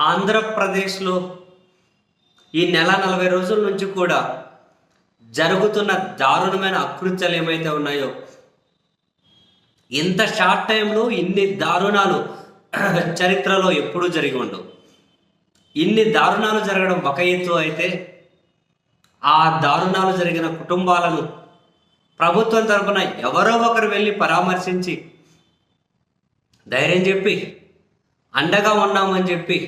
ఆంధ్రప్రదేశ్లో ఈ నెల నలభై రోజుల నుంచి కూడా జరుగుతున్న దారుణమైన అకృత్యాలు ఏమైతే ఉన్నాయో ఇంత షార్ట్ టైంలో ఇన్ని దారుణాలు చరిత్రలో ఎప్పుడూ జరిగి ఉండవు. ఇన్ని దారుణాలు జరగడం ఒక ఎత్తు అయితే ఆ దారుణాలు జరిగిన కుటుంబాలను ప్రభుత్వం తరపున ఎవరో ఒకరు వెళ్ళి పరామర్శించి ధైర్యం చెప్పి అండగా ఉన్నామని చెప్పి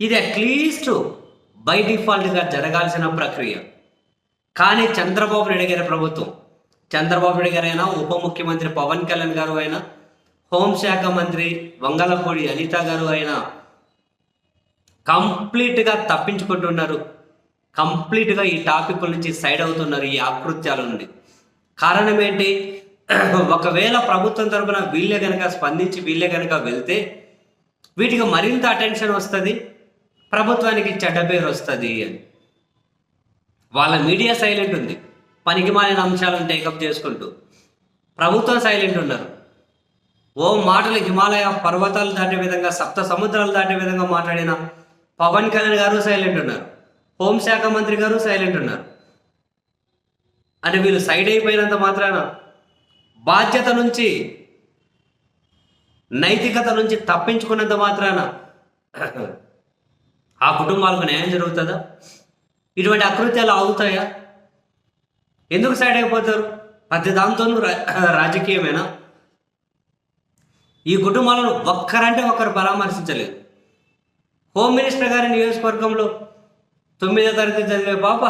ఇది అట్లీస్ట్ బై డిఫాల్ట్గా జరగాల్సిన ప్రక్రియ. కానీ చంద్రబాబు నాయుడు గారి ప్రభుత్వం చంద్రబాబు నాయుడు గారు అయినా ఉప ముఖ్యమంత్రి పవన్ కళ్యాణ్ గారు అయినా హోంశాఖ మంత్రి వంగలపూడి అనిత గారు అయినా కంప్లీట్గా తప్పించుకుంటున్నారు. కంప్లీట్గా ఈ టాపిక్ నుంచి సైడ్ అవుతున్నారు ఈ ఆకృత్యాల నుండి. కారణం ఏంటి? ఒకవేళ ప్రభుత్వం తరపున వీళ్ళే కనుక స్పందించి వీళ్ళే కనుక వెళ్తే వీటికి మరింత అటెన్షన్ వస్తుంది. ప్రభుత్వానికి చెడ్డ పేరు వస్తుంది అని. వాళ్ళ మీడియా సైలెంట్ ఉంది. పనికి మాలిన అంశాలను టేకప్ చేసుకుంటూ. ప్రభుత్వం సైలెంట్ ఉన్నారు. ఓ మాటలు హిమాలయ పర్వతాలు దాటే విధంగా సప్త సముద్రాలు దాటే విధంగా మాట్లాడిన పవన్ కళ్యాణ్ గారు సైలెంట్ ఉన్నారు. హోంశాఖ మంత్రి గారు సైలెంట్ ఉన్నారు. అంటే వీళ్ళు సైడ్ అయిపోయినంత మాత్రాన బాధ్యత నుంచి నైతికత నుంచి తప్పించుకున్నంత మాత్రాన ఆ కుటుంబాలకు న్యాయం జరుగుతుందా? ఇటువంటి అకృత్యాలు ఆగుతాయా? ఎందుకు సైడ్ అయిపోతారు? ప్రతి దాంతోనూ రా- రాజకీయమేనా? ఈ కుటుంబాలను ఒక్కరంటే ఒక్కరు పరామర్శించలేదు. హోమ్ మినిస్టర్ గారి నియోజకవర్గంలో తొమ్మిదో తరగతి చదివే పాప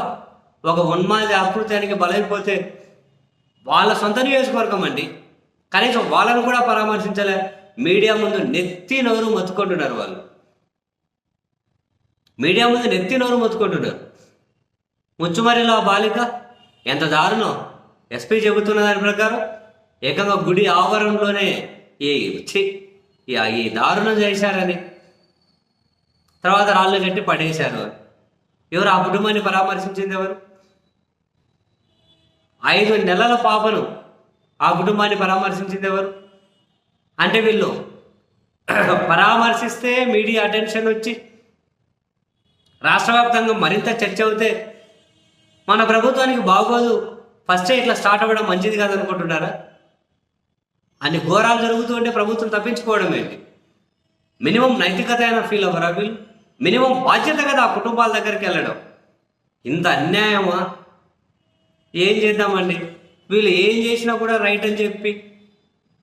ఒక ఉన్మాది ఆకృత్యానికి బలైపోతే వాళ్ళ సొంత నియోజకవర్గం అండి. కనీసం వాళ్ళను కూడా పరామర్శించలే. మీడియా ముందు నెత్తి నోరు మత్తుకుంటున్నారు వాళ్ళు. మీడియా ముందు నెత్తి నోరు మొత్తుకుంటున్నారు ముచ్చుమరిలో ఆ బాలిక ఎంత దారుణం. ఎస్పీ చెబుతున్న దాని ప్రకారం ఏకంగా గుడి ఆవరణలోనే ఈ వచ్చి ఈ దారుణం చేశారని. తర్వాత రాళ్ళు కట్టి పడేశారు ఎవరు ఆ కుటుంబాన్ని పరామర్శించింది ఎవరు? ఐదు నెలల పాపను ఆ కుటుంబాన్ని పరామర్శించింది ఎవరు? అంటే వీళ్ళు పరామర్శిస్తే మీడియా అటెన్షన్ వచ్చి రాష్ట్ర వ్యాప్తంగా మరింత చర్చ అవుతే మన ప్రభుత్వానికి బాగోదు. ఫస్టే ఇట్లా స్టార్ట్ అవ్వడం మంచిది కాదనుకుంటున్నారా? అన్ని ఘోరాలు జరుగుతూ ఉంటే ప్రభుత్వం తప్పించుకోవడం ఏంటి మినిమం నైతికత అయినా ఫీల్ అవ్వరా వీళ్ళు? మినిమం బాధ్యత కదా ఆ కుటుంబాల దగ్గరికి వెళ్ళడం. ఇంత అన్యాయమా? ఏం చేద్దామండి? వీళ్ళు ఏం చేసినా కూడా రైట్ అని చెప్పి.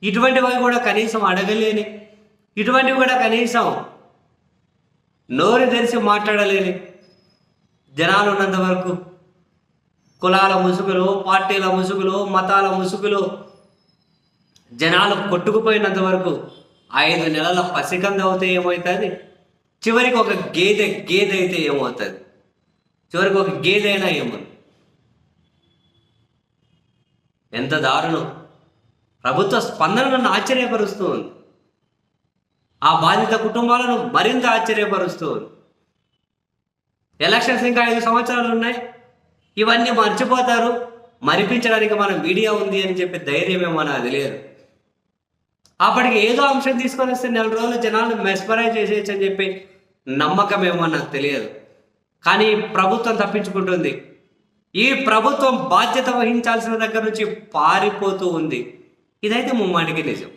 ఇటువంటివి కూడా కనీసం అడగలేని. ఇటువంటివి కూడా కనీసం నోరు తెరిచి మాట్లాడలేని జనాలు ఉన్నంత వరకు కులాల ముసుగులు పార్టీల ముసుగులు మతాల ముసుగులు జనాలు కొట్టుకుపోయినంత వరకు ఐదు నెలల పసికంద అవుతే ఏమవుతుంది? చివరికి ఒక గేదె గేదె అయితే ఏమవుతుంది? చివరికి ఒక గేదె అయినా ఏమో ఎంత దారుణం. ప్రభుత్వ స్పందన నన్ను ఆశ్చర్యపరుస్తూ ఉంది. ఆ బాధిత కుటుంబాలను మరింత ఆశ్చర్యపరుస్తూ ఎలక్షన్స్ ఇంకా ఐదు సంవత్సరాలు ఉన్నాయి. ఇవన్నీ మర్చిపోతారు. మరిపించడానికి మన మీడియా ఉంది అని చెప్పి ధైర్యమేమో నాకు లేదు. అప్పటికి ఏదో అంశం తీసుకొని వస్తే నెల రోజులు జనాలు మెస్పరైజ్ చేసేయచ్చు అని చెప్పి నమ్మకమేమో నాకు తెలియదు. కానీ ప్రభుత్వం తప్పించుకుంటుంది. ఈ ప్రభుత్వం బాధ్యత వహించాల్సిన దగ్గర నుంచి పారిపోతూ ఉంది. ఇదైతే ముమ్మాటికి నిజం.